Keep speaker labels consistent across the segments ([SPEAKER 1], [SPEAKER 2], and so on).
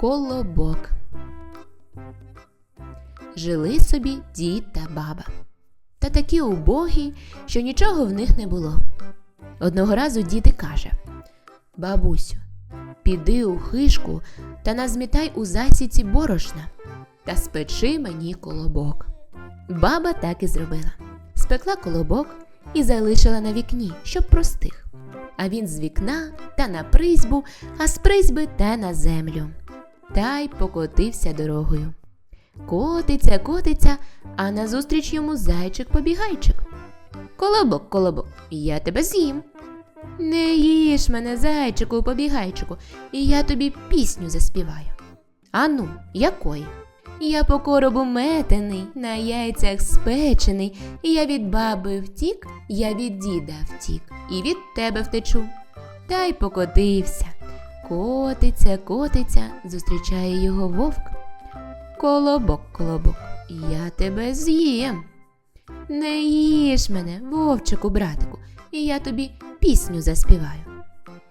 [SPEAKER 1] Колобок. Жили собі дід та баба. Та такі убогі, що нічого в них не було. Одного разу дід і каже: Бабусю, піди у хишку та назмітай у засіці борошна та спечи мені колобок. Баба так і зробила. Спекла колобок і залишила на вікні, щоб простих. А він з вікна та на призьбу, а з призьби та на землю. Та й покотився дорогою. Котиться, котиться, а назустріч йому зайчик-побігайчик. Колобок, колобок, я тебе з'їм. Не їж мене, зайчику, побігайчику, і я тобі пісню заспіваю. Ану, якої? Я по коробу метений, на яйцях спечений, я від баби втік, я від діда втік, і від тебе втечу. Та й покотився. Котиться, котиться, зустрічає його вовк. Колобок, колобок, я тебе з'їм. Не їж мене, вовчику, братику, і я тобі пісню заспіваю.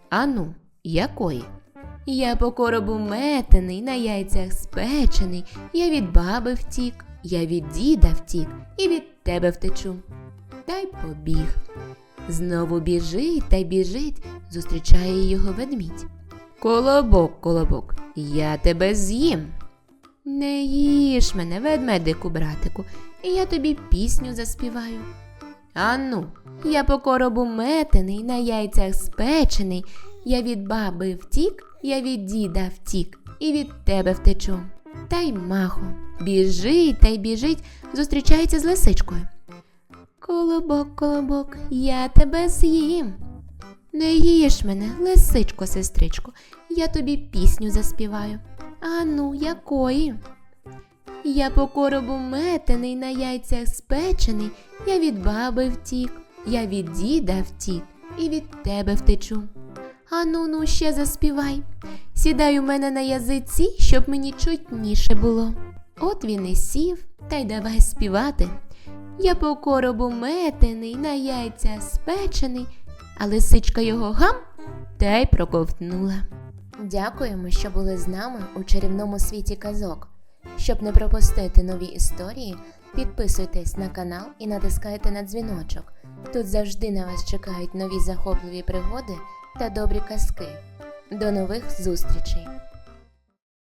[SPEAKER 1] Ану, якої? Я по коробу метений, на яйцях спечений, я від баби втік, я від діда втік і від тебе втечу. Та й побіг. Знову біжить та й біжить, зустрічає його ведмідь. Колобок, колобок, я тебе з'їм. Не їж мене, ведмедику, братику, і я тобі пісню заспіваю. Ану, я по коробу метений, на яйцях спечений, я від баби втік, я від діда втік, і від тебе втечу. Та й маху, біжить та й біжить, зустрічається з лисичкою. Колобок, колобок, я тебе з'їм. Не їж мене, лисичко, сестричко, я тобі пісню заспіваю. Ану, якої? Я по коробу метений, на яйцях спечений, я від баби втік, я від діда втік і від тебе втечу. Ану, ну ще заспівай. Сідай у мене на язиці, щоб мені чутніше було. От він і сів, та й давай співати. Я по коробу метений, на яйця спечений, а лисичка його гам та й проковтнула. Дякуємо, що були з нами у чарівному світі казок. Щоб не пропустити нові історії, підписуйтесь на канал і натискайте на дзвіночок. Тут завжди на вас чекають нові захопливі пригоди та добрі казки. До нових зустрічей!